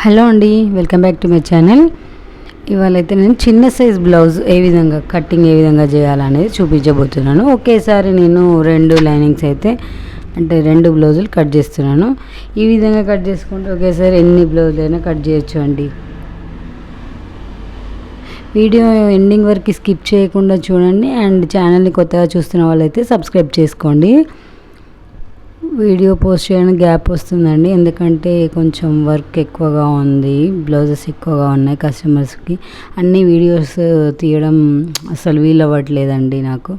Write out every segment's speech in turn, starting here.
Hello అండి welcome back to my channel. ఇవాళ అయితే నేను చిన్న సైజ్ బ్లౌజ్ ఏ విధంగా కటింగ్ ఏ విధంగా చేయాలనేది చూపించబోతున్నాను. ఒకేసారి నేను రెండు లైనింగ్స్ అయితే అంటే రెండు బ్లౌజులు కట్ చేస్తున్నాను. ఈ విధంగా కట్ చేసుకుంటే ఒకేసారి ఎన్ని బ్లౌజులు అయినా కట్ చేయొచ్చు అండి. వీడియో ఎండింగ్ వరకు స్కిప్ చేయకుండా చూడండి. అండ్ ఛానల్ని కొత్తగా చూస్తున్న వాళ్ళైతే సబ్స్క్రైబ్ చేసుకోండి. వీడియో పోస్ట్ చేయడానికి గ్యాప్ వస్తుందండి. ఎందుకంటే కొంచెం వర్క్ ఎక్కువగా ఉంది బ్లౌజెస్ ఎక్కువగా ఉన్నాయి కస్టమర్స్కి. అన్ని వీడియోస్ తీయడం అసలు వీలవ్వట్లేదండి నాకు.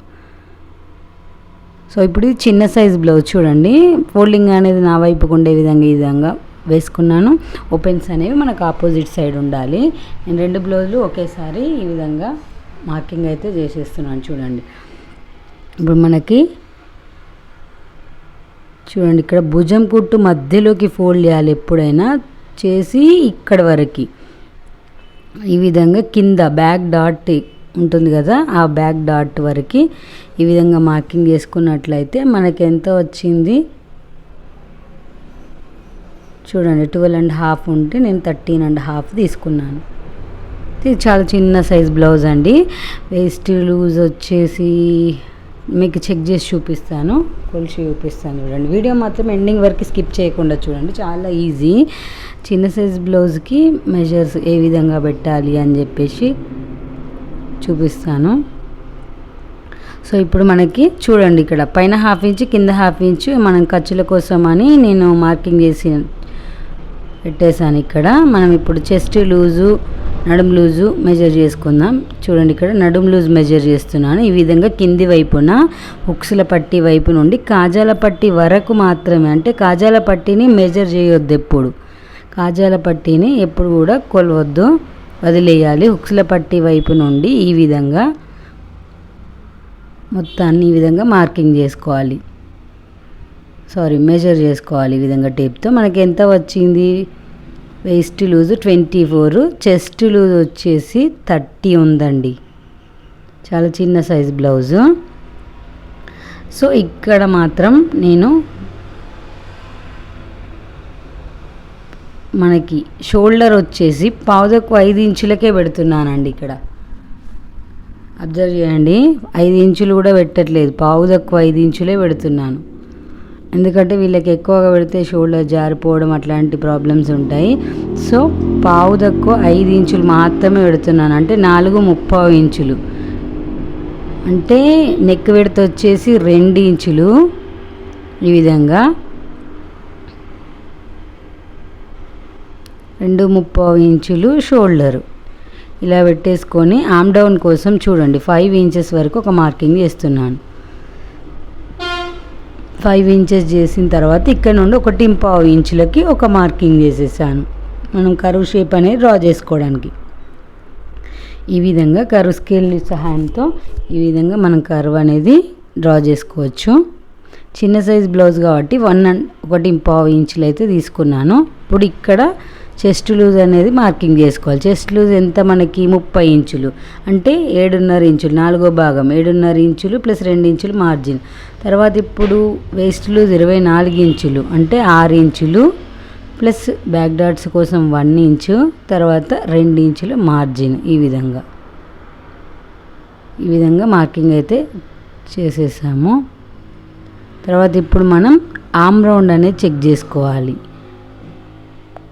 సో ఇప్పుడు చిన్న సైజ్ బ్లౌజ్ చూడండి. ఫోల్డింగ్ అనేది నా వైపుకు ఉండే విధంగా ఈ విధంగా వేసుకున్నాను. ఓపెన్స్ అనేవి మనకు ఆపోజిట్ సైడ్ ఉండాలి. నేను రెండు బ్లౌజులు ఒకేసారి ఈ విధంగా మార్కింగ్ అయితే చేసేస్తున్నాను చూడండి. ఇప్పుడు మనకి చూడండి ఇక్కడ భుజం కుట్టు మధ్యలోకి ఫోల్డ్ చేయాలి ఎప్పుడైనా చేసి ఇక్కడ వరకు. ఈ విధంగా కింద బ్యాక్ డాట్ ఉంటుంది కదా ఆ బ్యాక్ డాట్ వరకు. ఈ విధంగా మార్కింగ్ చేసుకున్నట్లయితే మనకి ఎంత వచ్చింది? చూడండి ట్వెల్వ్ అండ్ హాఫ్ ఉంటే నేను థర్టీన్ అండ్ హాఫ్ తీసుకున్నాను. ఇది చాలా చిన్న సైజ్ బ్లౌజ్ అండి. వేస్ట్ లూజ్ వచ్చేసి మీకు చెక్ చేసి చూపిస్తాను కొలిచి చూపిస్తాను చూడండి. వీడియో మాత్రం ఎండింగ్ వరకు స్కిప్ చేయకుండా చూడండి. చాలా ఈజీ. చిన్న సైజ్ బ్లౌజ్కి మెజర్స్ ఏ విధంగా పెట్టాలి అని చెప్పేసి చూపిస్తాను. సో ఇప్పుడు మనకి చూడండి ఇక్కడ. పైన హాఫ్ ఇంచ్ కింద హాఫ్ ఇంచ్ మనం ఖర్చుల కోసం అని నేను మార్కింగ్ చేసి పెట్టేశాను ఇక్కడ. మనం ఇప్పుడు చెస్ట్ లూజు నడుము లూజు మెజర్ చేసుకుందాం. చూడండి ఇక్కడ నడుం లూజ్ మెజర్ చేస్తున్నాను. ఈ విధంగా కింది వైపున హుక్స్ల పట్టి వైపు నుండి కాజాల పట్టి వరకు మాత్రమే. అంటే కాజాల పట్టీని మెజర్ చేయొద్దు ఎప్పుడు. కాజాల పట్టీని ఎప్పుడు కూడా కొలవద్దు. వదిలేయాలి. హుక్స్ల పట్టి వైపు నుండి ఈ విధంగా మొత్తాన్ని ఈ విధంగా మార్కింగ్ చేసుకోవాలి. సారీ మెజర్ చేసుకోవాలి ఈ విధంగా టేప్తో మనకి ఎంత వచ్చింది? Waist loose twenty four chest loose వచ్చేసి థర్టీ ఉందండి. చాలా చిన్న సైజ్ బ్లౌజు సో ఇక్కడ మాత్రం నేను మనకి షోల్డర్ వచ్చేసి పావుదకు ఐదు ఇంచులకే పెడుతున్నానండి ఇక్కడ. అబ్జర్వ్ చేయండి. ఐదు ఇంచులు కూడా పెట్టట్లేదు. పావు ఐదు ఇంచులే పెడుతున్నాను. ఎందుకంటే వీళ్ళకి ఎక్కువగా పెడితే షోల్డర్ జారిపోవడం అట్లాంటి ప్రాబ్లమ్స్ ఉంటాయి. సో పావు తక్కువ ఐదు ఇంచులు మాత్రమే పెడుతున్నాను. అంటే నాలుగు ముప్పావు ఇంచులు. అంటే నెక్ విడత వచ్చేసి రెండు ఇంచులు ఈ విధంగా. రెండు ముప్పావు ఇంచులు షోల్డరు ఇలా పెట్టేసుకొని ఆమ్ డౌన్ కోసం చూడండి. ఫైవ్ ఇంచెస్ వరకు ఒక మార్కింగ్ చేస్తున్నాను. ఫైవ్ ఇంచెస్ చేసిన తర్వాత ఇక్కడ నుండి ఒకటి పావు ఇంచులకి ఒక మార్కింగ్ చేసేసాను. మనం కరువు షేప్ అనేది డ్రా చేసుకోవడానికి. ఈ విధంగా కరువు స్కేల్ సహాయంతో ఈ విధంగా మనం కరువు అనేది డ్రా చేసుకోవచ్చు. చిన్న సైజ్ బ్లౌజ్ కాబట్టి వన్ అండ్ ఒకటి పావు ఇంచులు అయితే తీసుకున్నాను. ఇప్పుడు ఇక్కడ చెస్ట్ లూజ్ అనేది మార్కింగ్ చేసుకోవాలి. చెస్ట్ లూజ్ ఎంత మనకి? ముప్పై ఇంచులు. అంటే ఏడున్నర ఇంచులు నాలుగో భాగం. ఏడున్నర ఇంచులు ప్లస్ రెండు ఇంచులు మార్జిన్. తర్వాత ఇప్పుడు వేస్ట్ లూజ్ ఇరవై నాలుగు ఇంచులు. అంటే ఆరు ఇంచులు ప్లస్ బ్యాక్ డాట్స్ కోసం వన్ ఇంచు. తర్వాత రెండు ఇంచులు మార్జిన్. ఈ విధంగా. ఈ విధంగా మార్కింగ్ అయితే చేసేసాము. తర్వాత ఇప్పుడు మనం ఆమ్ రౌండ్ అనేది చెక్ చేసుకోవాలి.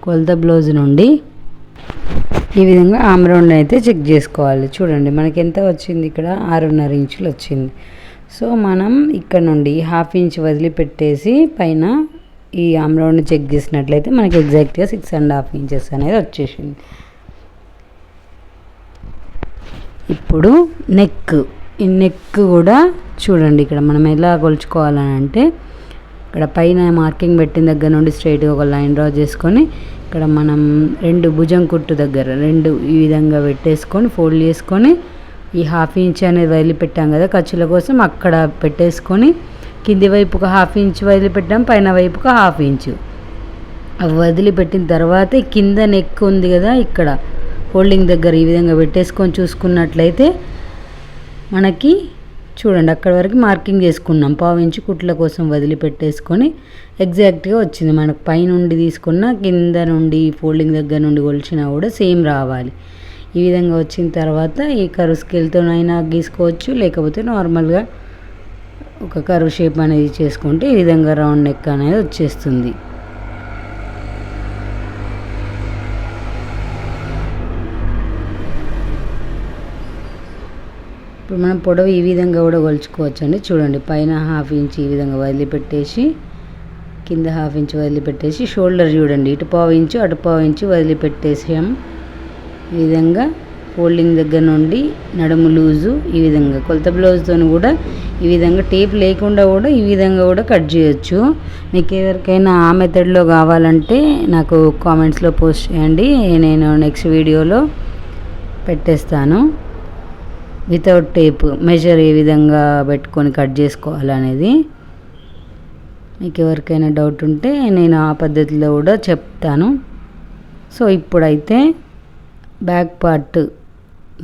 కొలత బ్లౌజ్ నుండి ఈ విధంగా ఆమ్రౌండ్ అయితే చెక్ చేసుకోవాలి. చూడండి మనకి ఎంత వచ్చింది ఇక్కడ? ఆరున్నర ఇంచులు వచ్చింది. సో మనం ఇక్కడ నుండి హాఫ్ ఇంచ్ వదిలిపెట్టేసి పైన ఈ ఆమ్రౌండ్ చెక్ చేసినట్లయితే మనకి ఎగ్జాక్ట్గా సిక్స్ అండ్ హాఫ్ ఇంచెస్ అనేది వచ్చేసింది. ఇప్పుడు నెక్ ఈ నెక్ కూడా చూడండి ఇక్కడ మనం ఎలా కొలుచుకోవాలని అంటే ఇక్కడ పైన మార్కింగ్ పెట్టిన దగ్గర నుండి స్ట్రైట్గా ఒక లైన్ డ్రా చేసుకొని ఇక్కడ మనం రెండు భుజం కుట్టు దగ్గర రెండు ఈ విధంగా పెట్టేసుకొని ఫోల్డ్ చేసుకొని ఈ హాఫ్ ఇంచ్ అనేది వదిలిపెట్టాం కదా ఖర్చుల కోసం అక్కడ పెట్టేసుకొని కింది వైపుకు హాఫ్ ఇంచ్ వదిలిపెట్టాం పైన వైపుకు హాఫ్ ఇంచు అవి వదిలిపెట్టిన తర్వాత కింద నెక్ ఉంది కదా ఇక్కడ ఫోల్డింగ్ దగ్గర ఈ విధంగా పెట్టేసుకొని చూసుకున్నట్లయితే మనకి చూడండి అక్కడ వరకు మార్కింగ్ చేసుకున్నాం. పావించి కుట్ల కోసం వదిలిపెట్టేసుకొని ఎగ్జాక్ట్గా వచ్చింది. మనకు పైనుండి తీసుకున్న కింద నుండి ఫోల్డింగ్ దగ్గర నుండి కొలిచినా కూడా సేమ్ రావాలి. ఈ విధంగా వచ్చిన తర్వాత ఈ కరువు స్కేల్తోనైనా గీసుకోవచ్చు. లేకపోతే నార్మల్గా ఒక కరువు షేప్ అనేది చేసుకుంటే ఈ విధంగా రౌండ్ నెక్ అనేది వచ్చేస్తుంది. ఇప్పుడు మనం పొడవు ఈ విధంగా కూడా కొలుచుకోవచ్చు అండి చూడండి పైన హాఫ్ ఇంచ్ ఈ విధంగా వదిలిపెట్టేసి కింద హాఫ్ ఇంచ్ వదిలిపెట్టేసి షోల్డర్ చూడండి ఇటు పావు ఇంచు అటు పావు ఇంచు వదిలిపెట్టేసాం. ఈ విధంగా ఫోల్డింగ్ దగ్గర నుండి నడుము లూజు ఈ విధంగా కొలత బ్లౌజ్తో కూడా ఈ విధంగా టేప్ లేకుండా కూడా ఈ విధంగా కూడా కట్ చేయొచ్చు. మీకు ఎవరికైనా ఆ మెథడ్లో కావాలంటే నాకు కామెంట్స్లో పోస్ట్ చేయండి నేను నెక్స్ట్ వీడియోలో పెట్టేస్తాను. వితౌట్ టేప్ మెజర్ ఏ విధంగా పెట్టుకొని కట్ చేసుకోవాలనేది. మీకు ఎవరికైనా డౌట్ ఉంటే నేను ఆ పద్ధతిలో కూడా చెప్తాను. సో ఇప్పుడైతే బ్యాక్ పార్ట్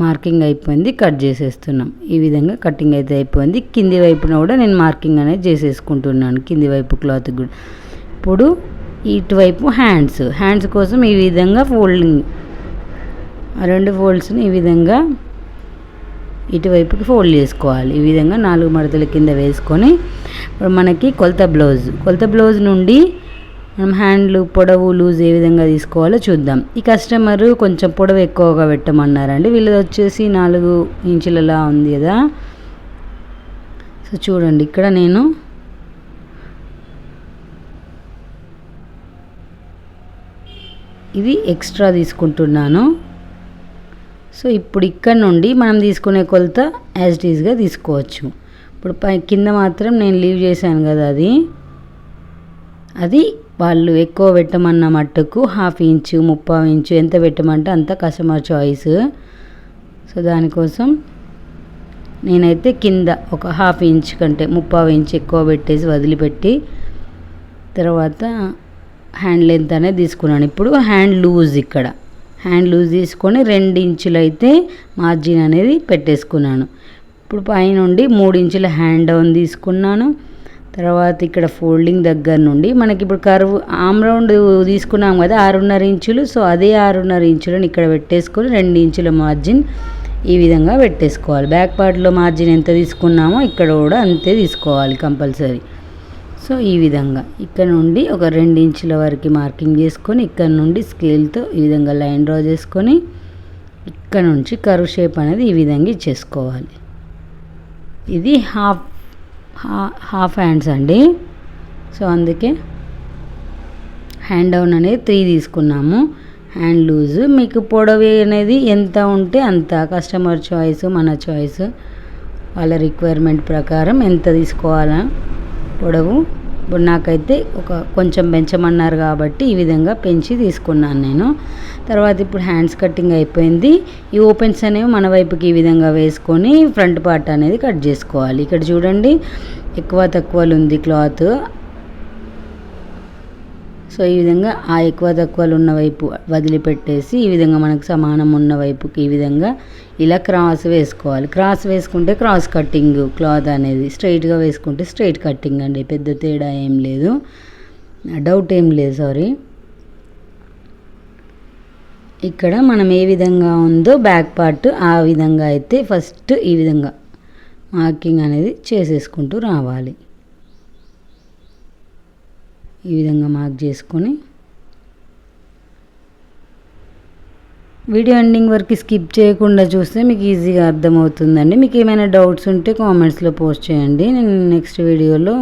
మార్కింగ్ అయిపోయింది కట్ చేసేస్తున్నాం. ఈ విధంగా కటింగ్ అయితే అయిపోయింది. కింది వైపున కూడా నేను మార్కింగ్ అనేది చేసేసుకుంటున్నాను కింది వైపు క్లాత్ కూడా ఇప్పుడు ఇటువైపు హ్యాండ్స్ హ్యాండ్స్ కోసం ఈ విధంగా ఫోల్డింగ్ ఆ రెండు ఫోల్డ్స్ని ఈ విధంగా ఇటువైపుకి ఫోల్డ్ చేసుకోవాలి. ఈ విధంగా నాలుగు మడతల కింద వేసుకొని ఇప్పుడు మనకి కొలత బ్లౌజ్ కొలత బ్లౌజ్ నుండి మనం హ్యాండ్లు పొడవు లూజ్ ఏ విధంగా తీసుకోవాలో చూద్దాం. ఈ కస్టమర్ కొంచెం పొడవు ఎక్కువగా పెట్టమన్నారండి. వీళ్ళది వచ్చేసి నాలుగు ఇంచులలా ఉంది కదా. సో చూడండి ఇక్కడ నేను ఇది ఎక్స్ట్రా తీసుకుంటున్నాను. సో ఇప్పుడు ఇక్కడ నుండి మనం తీసుకునే కొలత యాజ్ ఇట్ ఈస్గా తీసుకోవచ్చు. ఇప్పుడు పై కింద మాత్రం నేను లీవ్ చేశాను కదా అది. అది వాళ్ళు ఎక్కువ పెట్టమన్న మట్టుకు హాఫ్ ఇంచు ముప్పై ఇంచు ఎంత పెట్టమంటే అంత కస్టమర్ చాయిస్ సో దానికోసం నేనైతే కింద ఒక హాఫ్ ఇంచ్ కంటే ముప్పై ఇంచ్ ఎక్కువ పెట్టేసి వదిలిపెట్టి తర్వాత హ్యాండ్ లెంత్ అనేది తీసుకున్నాను. ఇప్పుడు హ్యాండ్ లూజ్ ఇక్కడ. హ్యాండ్ లూజ్ తీసుకొని రెండు ఇంచులు అయితే మార్జిన్ అనేది పెట్టేసుకున్నాను. ఇప్పుడు పైనుండి మూడు ఇంచుల హ్యాండ్ డౌన్ తీసుకున్నాను. తర్వాత ఇక్కడ ఫోల్డింగ్ దగ్గర నుండి మనకి ఇప్పుడు కర్వ్ ఆమ్ రౌండ్ తీసుకున్నాం కదా ఆరున్నర ఇంచులు. సో అదే ఆరున్నర ఇంచులను ఇక్కడ పెట్టేసుకొని రెండు ఇంచుల మార్జిన్ ఈ విధంగా పెట్టేసుకోవాలి. బ్యాక్ పార్ట్లో మార్జిన్ ఎంత తీసుకున్నామో ఇక్కడ కూడా అంతే తీసుకోవాలి కంపల్సరీ. సో ఈ విధంగా. ఇక్కడ నుండి ఒక రెండు ఇంచుల వరకు మార్కింగ్ చేసుకొని ఇక్కడ నుండి స్కేల్తో ఈ విధంగా లైన్ డ్రా చేసుకొని ఇక్కడ నుంచి కరువు షేప్ అనేది ఈ విధంగా ఇచ్చేసుకోవాలి. ఇది హాఫ్ హాఫ్ హ్యాండ్స్ అండి. సో అందుకే హ్యాండ్ డౌన్ అనేది త్రీ తీసుకున్నాము. Hand loose. మీకు పొడవు అనేది ఎంత ఉంటే అంత. కస్టమర్ చాయిస్ మన చాయిస్ వాళ్ళ రిక్వైర్మెంట్ ప్రకారం ఎంత తీసుకోవాలా పొడవు. ఇప్పుడు నాకైతే ఒక కొంచెం పెంచమన్నారు కాబట్టి ఈ విధంగా పెంచి తీసుకున్నాను నేను. తర్వాత ఇప్పుడు హ్యాండ్స్ కటింగ్ అయిపోయింది. ఈ ఓపెన్స్ అనేవి మన వైపుకి ఈ విధంగా వేసుకొని ఫ్రంట్ పార్ట్ అనేది కట్ చేసుకోవాలి. ఇక్కడ చూడండి ఎక్కువ తక్కువలు ఉంది క్లాత్. సో ఈ విధంగా ఆ ఎక్కువ తక్కువలు ఉన్న వైపు వదిలిపెట్టేసి ఈ విధంగా మనకు సమానం ఉన్న వైపుకి ఈ విధంగా ఇలా క్రాస్ వేసుకోవాలి. క్రాస్ వేసుకుంటే క్రాస్ కట్టింగ్ క్లాత్ అనేది స్ట్రైట్గా వేసుకుంటే స్ట్రైట్ కట్టింగ్ అండి. పెద్ద తేడా ఏం లేదు. డౌట్ ఏం లేదు సారీ. ఇక్కడ మనం ఏ విధంగా ఉందో బ్యాక్ పార్ట్ ఆ విధంగా అయితే ఫస్ట్ ఈ విధంగా మార్కింగ్ అనేది చేసేసుకుంటూ రావాలి. ఈ విధంగా మార్క్ చేసుకొని వీడియో ఎండింగ్ వరకు స్కిప్ చేయకుండా చూస్తే మీకు ఈజీగా అర్థమవుతుందండి. మీకు ఏమైనా డౌట్స్ ఉంటే కామెంట్స్లో పోస్ట్ చేయండి. నేను నెక్స్ట్ వీడియోలో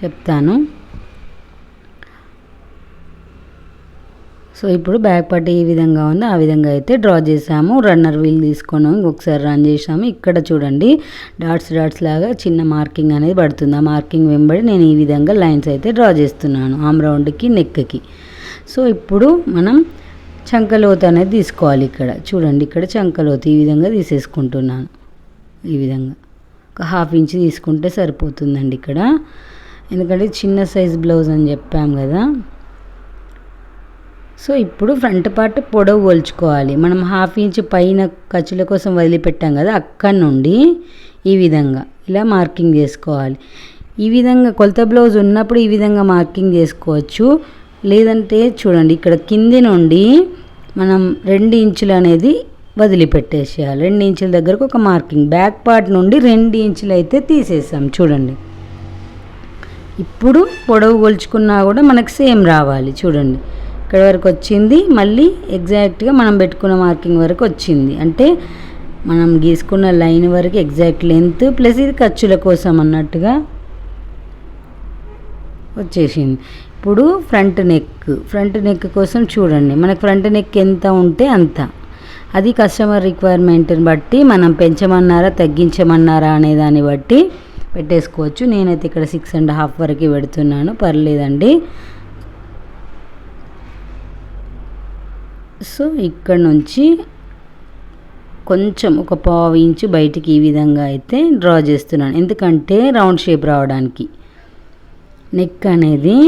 చెప్తాను. సో ఇప్పుడు బ్యాక్ పార్ట్ ఏ విధంగా ఉందో ఆ విధంగా అయితే డ్రా చేసాము రన్నర్ వీల్ తీసుకొని ఇంకొకసారి రన్ చేసాము ఇక్కడ చూడండి డాట్స్ డాట్స్ లాగా చిన్న మార్కింగ్ అనేది పడుతుంది. ఆ మార్కింగ్ వెంబడి నేను ఈ విధంగా లైన్స్ అయితే డ్రా చేస్తున్నాను ఆమ్ రౌండ్కి నెక్కి సో ఇప్పుడు మనం చంకలోతు అనేది తీసుకోవాలి ఇక్కడ. చూడండి ఇక్కడ చంకలోతు ఈ విధంగా తీసేసుకుంటున్నాను. ఈ విధంగా ఒక హాఫ్ ఇంచ్ తీసుకుంటే సరిపోతుందండి ఇక్కడ. ఎందుకంటే చిన్న సైజ్ బ్లౌజ్ అని చెప్పాము కదా. సో ఇప్పుడు ఫ్రంట్ పార్ట్ పొడవు ఒల్చుకోవాలి మనం హాఫ్ ఇంచ్ పైన ఖర్చుల కోసం వదిలిపెట్టాం కదా అక్కడి నుండి ఈ విధంగా ఇలా మార్కింగ్ చేసుకోవాలి. ఈ విధంగా కొలత బ్లౌజ్ ఉన్నప్పుడు ఈ విధంగా మార్కింగ్ చేసుకోవచ్చు. లేదంటే చూడండి ఇక్కడ కింది నుండి మనం రెండు ఇంచులు అనేది వదిలిపెట్టేసేయాలి. రెండు ఇంచుల దగ్గరకు ఒక మార్కింగ్. బ్యాక్ పార్ట్ నుండి రెండు ఇంచులు అయితే తీసేసాం చూడండి. ఇప్పుడు పొడవు కొలుచుకున్నా కూడా మనకు సేమ్ రావాలి చూడండి. ఇక్కడ వరకు వచ్చింది మళ్ళీ ఎగ్జాక్ట్గా మనం పెట్టుకున్న మార్కింగ్ వరకు వచ్చింది. అంటే మనం గీసుకున్న లైన్ వరకు ఎగ్జాక్ట్ లెంత్ ప్లస్ ఇది ఖర్చుల కోసం అన్నట్టుగా వచ్చేసింది. ఇప్పుడు ఫ్రంట్ నెక్ ఫ్రంట్ నెక్ కోసం చూడండి. మనకు ఫ్రంట్ నెక్ ఎంత ఉంటే అంత. అది కస్టమర్ రిక్వైర్మెంట్ని బట్టి మనం పెంచమన్నారా తగ్గించమన్నారా అనే దాన్ని బట్టి పెట్టేసుకోవచ్చు. నేనైతే ఇక్కడ సిక్స్ అండ్ హాఫ్ వరకు పెడుతున్నాను. పర్లేదండి. సో ఇక్కడ నుంచి కొంచెం ఒక పావు ఇంచు బయటికి ఈ విధంగా అయితే డ్రా చేస్తున్నాను. ఎందుకంటే రౌండ్ షేప్ రావడానికి. నెక్ అనేది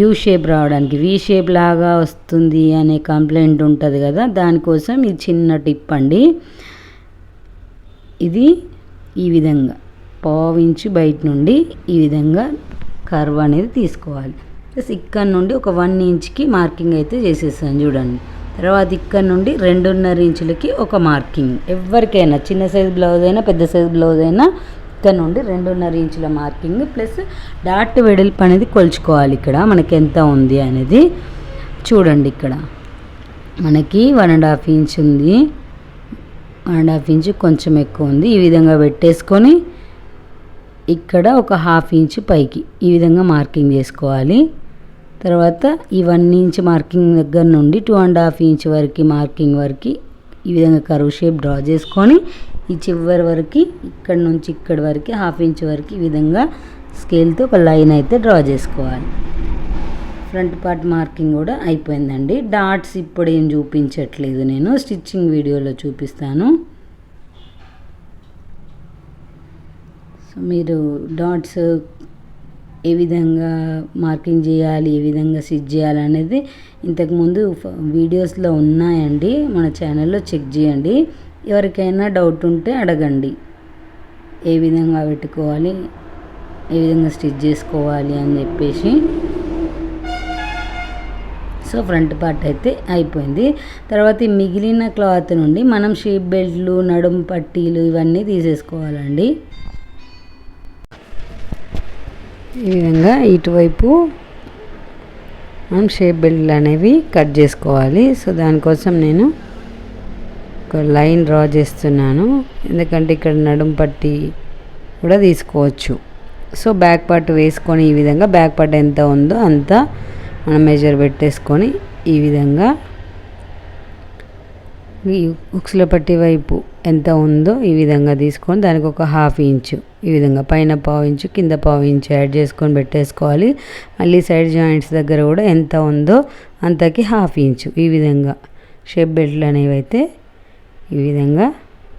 యూ షేప్ రావడానికి. వి షేప్ లాగా వస్తుంది అనే కంప్లైంట్ ఉంటుంది కదా దానికోసం ఇది చిన్న టిప్ అండి. ఇది ఈ విధంగా పావు ఇంచు బయట నుండి ఈ విధంగా కర్వ్ అనేది తీసుకోవాలి. ప్లస్ ఇక్కడ నుండి ఒక వన్ ఇంచ్కి మార్కింగ్ అయితే చేసేసాను చూడండి. తర్వాత ఇక్కడ నుండి రెండున్నర ఇంచులకి ఒక మార్కింగ్. ఎవరికైనా చిన్న సైజ్ బ్లౌజ్ అయినా పెద్ద సైజ్ బ్లౌజ్ అయినా ఇక్కడ నుండి రెండున్నర ఇంచుల మార్కింగ్ ప్లస్ డాట్ వెడల్పు అనేది కొలుచుకోవాలి ఇక్కడ. మనకి ఎంత ఉంది అనేది చూడండి ఇక్కడ. మనకి వన్ అండ్ హాఫ్ ఇంచ్ ఉంది. వన్ అండ్ హాఫ్ ఇంచ్ కొంచెం ఎక్కువ ఉంది. ఈ విధంగా పెట్టేసుకొని ఇక్కడ ఒక హాఫ్ ఇంచ్ పైకి ఈ విధంగా మార్కింగ్ చేసుకోవాలి. తర్వాత ఈ వన్ ఇంచ్ మార్కింగ్ దగ్గర నుండి టూ అండ్ హాఫ్ ఇంచ్ వరకు మార్కింగ్ వరకు ఈ విధంగా కరువు షేప్ డ్రా చేసుకొని ఈ చివరి వరకు ఇక్కడ నుంచి ఇక్కడ వరకు హాఫ్ ఇంచ్ వరకు ఈ విధంగా స్కేల్తో ఒక లైన్ అయితే డ్రా చేసుకోవాలి. ఫ్రంట్ పార్ట్ మార్కింగ్ కూడా అయిపోయిందండి. డాట్స్ ఇప్పుడు ఏం చూపించట్లేదు నేను. స్టిచ్చింగ్ వీడియోలో చూపిస్తాను. సో మీరు డాట్స్ ఏ విధంగా మార్కింగ్ చేయాలి ఏ విధంగా స్టిచ్ చేయాలి అనేది ఇంతకుముందు వీడియోస్లో ఉన్నాయండి. మన ఛానల్లో చెక్ చేయండి. ఎవరికైనా డౌట్ ఉంటే అడగండి. ఏ విధంగా పెట్టుకోవాలి ఏ విధంగా స్టిచ్ చేసుకోవాలి అని చెప్పేసి. సో ఫ్రంట్ పార్ట్ అయితే అయిపోయింది. తర్వాత మిగిలిన క్లాత్ నుండి మనం షేప్ బెల్ట్లు నడుము పట్టీలు ఇవన్నీ తీసేసుకోవాలండి. ఈ విధంగా ఇటువైపు మనం షేప్ బెల్ట్లు అనేవి కట్ చేసుకోవాలి. సో దానికోసం నేను ఒక లైన్ డ్రా చేస్తున్నాను. ఎందుకంటే ఇక్కడ నడుం పట్టి కూడా తీసుకోవచ్చు. సో బ్యాక్ పార్ట్ వేసుకొని ఈ విధంగా బ్యాక్ పార్ట్ ఎంత ఉందో అంత మనం మెజర్ పెట్టేసుకొని ఈ విధంగా ఈ ఉక్సుల పట్టి వైపు ఎంత ఉందో ఈ విధంగా తీసుకొని దానికి ఒక హాఫ్ ఇంచు ఈ విధంగా పైన పావు ఇంచు కింద పావు ఇంచు యాడ్ చేసుకొని పెట్టేసుకోవాలి. మళ్ళీ సైడ్ జాయింట్స్ దగ్గర కూడా ఎంత ఉందో అంతకి హాఫ్ ఇంచు. ఈ విధంగా షేప్ బెల్ట్లు అనేవి అయితే ఈ విధంగా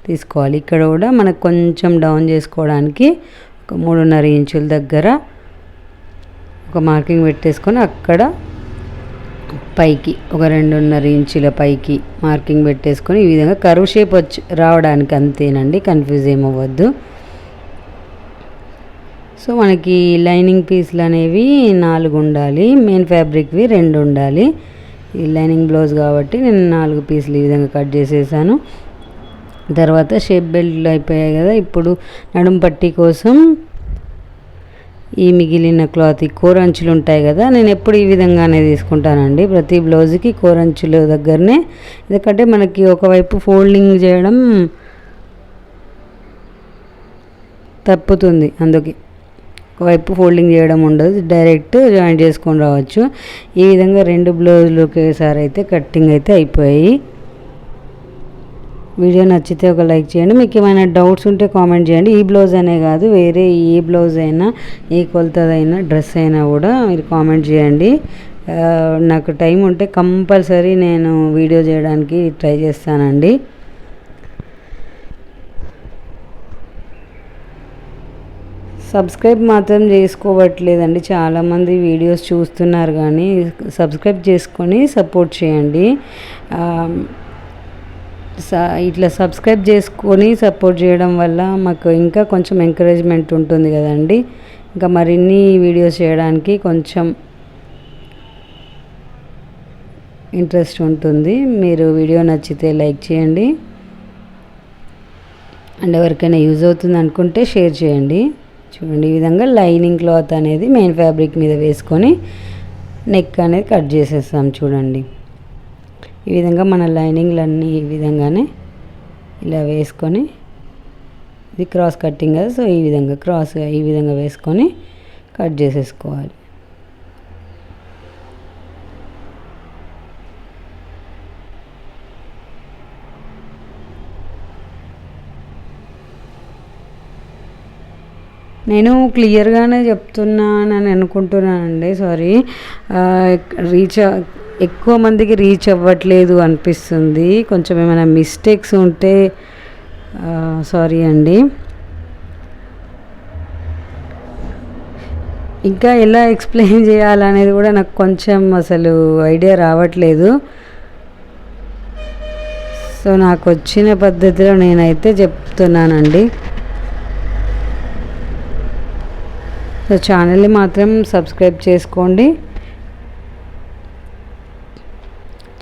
తీసుకోవాలి. ఇక్కడ కూడా మనకు కొంచెం డౌన్ చేసుకోవడానికి ఒక మూడున్నర ఇంచుల దగ్గర ఒక మార్కింగ్ పెట్టేసుకొని అక్కడ పైకి ఒక రెండున్నర ఇంచుల పైకి మార్కింగ్ పెట్టేసుకొని ఈ విధంగా కరువు షేప్ వచ్చి రావడానికి అంతేనండి కన్ఫ్యూజ్ ఏమవ్వద్దు. సో మనకి లైనింగ్ పీస్లు అనేవి నాలుగు ఉండాలి మెయిన్ ఫ్యాబ్రిక్వి రెండు ఉండాలి. ఈ లైనింగ్ బ్లౌజ్ కాబట్టి నేను నాలుగు పీసులు ఈ విధంగా కట్ చేసేసాను. తర్వాత షేప్ బెల్ట్లు అయిపోయాయి కదా ఇప్పుడు నడుం పట్టి కోసం ఈ మిగిలిన క్లాత్ ఈ కోరంచులు ఉంటాయి కదా నేను ఎప్పుడు ఈ విధంగానే తీసుకుంటానండి. ప్రతి బ్లౌజ్కి కోరంచులు దగ్గరనే. ఎందుకంటే మనకి ఒకవైపు ఫోల్డింగ్ చేయడం తప్పుతుంది అందుకే. ఒకవైపు ఫోల్డింగ్ చేయడం ఉండదు డైరెక్ట్ జాయిన్ చేసుకొని రావచ్చు. ఈ విధంగా రెండు బ్లౌజులు ఒకేసారి అయితే కట్టింగ్ అయితే అయిపోయాయి. వీడియో నచ్చితే ఒక లైక్ చేయండి. మీకు ఏమైనా డౌట్స్ ఉంటే కామెంట్ చేయండి. ఈ బ్లౌజ్ అనే కాదు వేరే ఏ బ్లౌజ్ అయినా ఏ కొలతదైనా డ్రెస్ అయినా కూడా మీరు కామెంట్ చేయండి. నాకు టైం ఉంటే కంపల్సరీ నేను వీడియో చేయడానికి ట్రై చేస్తానండి. సబ్స్క్రైబ్ మాత్రం చేసుకోవట్లేదండి. చాలామంది వీడియోస్ చూస్తున్నారు కానీ సబ్స్క్రైబ్ చేసుకొని సపోర్ట్ చేయండి. ఇట్లా సబ్స్క్రైబ్ చేసుకొని సపోర్ట్ చేయడం వల్ల మాకు ఇంకా కొంచెం ఎంకరేజ్మెంట్ ఉంటుంది కదండి. ఇంకా మరిన్ని వీడియోస్ చేయడానికి కొంచెం ఇంట్రెస్ట్ ఉంటుంది. మీరు వీడియో నచ్చితే లైక్ చేయండి. అండ్ ఎవరికైనా యూజ్ అవుతుంది అనుకుంటే షేర్ చేయండి. చూడండి ఈ విధంగా లైనింగ్ క్లాత్ అనేది మెయిన్ ఫ్యాబ్రిక్ మీద వేసుకొని నెక్ అనేది కట్ చేసేస్తాం చూడండి. ఈ విధంగా మన లైనింగ్లన్నీ ఈ విధంగానే ఇలా వేసుకొని ఇది క్రాస్ కట్టింగ్ కదా సో ఈ విధంగా క్రాస్ ఈ విధంగా వేసుకొని కట్ చేసేసుకోవాలి. నేను క్లియర్గానే చెప్తున్నానని అనుకుంటున్నానండి సారీ రీచ్ ఎక్కువ మందికి రీచ్ అవ్వట్లేదు అనిపిస్తుంది. కొంచెం ఏమైనా మిస్టేక్స్ ఉంటే సారీ అండి. ఇంకా ఎలా ఎక్స్ప్లెయిన్ చేయాలనేది కూడా నాకు కొంచెం అసలు ఐడియా రావట్లేదు. సో నాకు వచ్చిన పద్ధతిలో నేనైతే చెప్తున్నానండి. సో ఛానల్ని మాత్రం సబ్స్క్రైబ్ చేసుకోండి.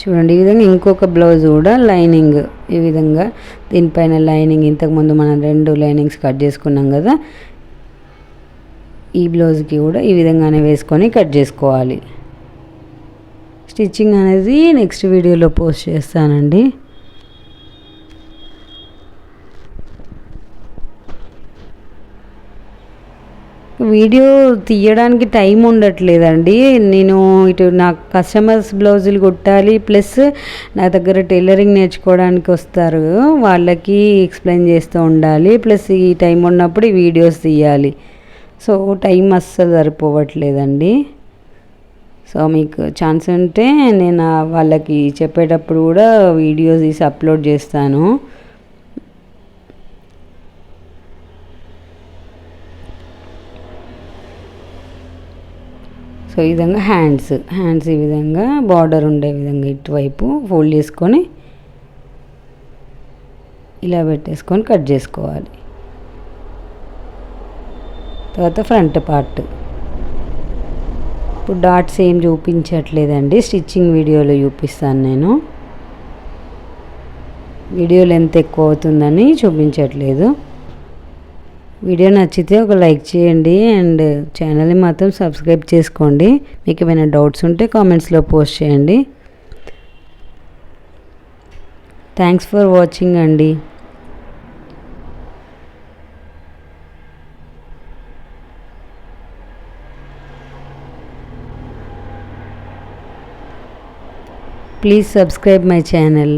చూడండి ఈ విధంగా ఇంకొక బ్లౌజ్ కూడా లైనింగ్ ఈ విధంగా. దీనిపైన లైనింగ్ ఇంతకుముందు మనం రెండు లైనింగ్స్ కట్ చేసుకున్నాం కదా ఈ బ్లౌజ్కి కూడా ఈ విధంగానే వేసుకొని కట్ చేసుకోవాలి. స్టిచ్చింగ్ అనేది నెక్స్ట్ వీడియోలో పోస్ట్ చేస్తానండి. వీడియో తీయడానికి టైం ఉండట్లేదండి. నేను ఇటు నాకు కస్టమర్స్ బ్లౌజులు కుట్టాలి ప్లస్ నా దగ్గర టైలరింగ్ నేర్చుకోవడానికి వస్తారు. వాళ్ళకి ఎక్స్ప్లెయిన్ చేస్తూ ఉండాలి ప్లస్ ఈ టైం ఉన్నప్పుడు ఈ వీడియోస్ తీయాలి. సో టైం అస్సలు సరిపోవట్లేదండి. సో మీకు ఛాన్స్ ఉంటే నేను వాళ్ళకి చెప్పేటప్పుడు కూడా వీడియోస్ తీసి అప్లోడ్ చేస్తాను. సో ఈ విధంగా హ్యాండ్స్ హ్యాండ్స్ ఈ విధంగా బార్డర్ ఉండే విధంగా ఇటువైపు ఫోల్డ్ చేసుకొని ఇలా పెట్టేసుకొని కట్ చేసుకోవాలి. తర్వాత ఫ్రంట్ పార్ట్ ఇప్పుడు డాట్స్ ఏం చూపించట్లేదండి. స్టిచ్చింగ్ వీడియోలో చూపిస్తాను నేను. వీడియో లెంత్ ఎక్కువ అవుతుందని చూపించట్లేదు. వీడియో నచ్చితే ఒక లైక్ చేయండి అండ్ ఛానల్ని మాత్రం సబ్స్క్రైబ్ చేసుకోండి. మీకు ఏమైనా డౌట్స్ ఉంటే కామెంట్స్లో పోస్ట్ చేయండి. థ్యాంక్స్ ఫర్ వాచింగ్ అండి. Please subscribe my channel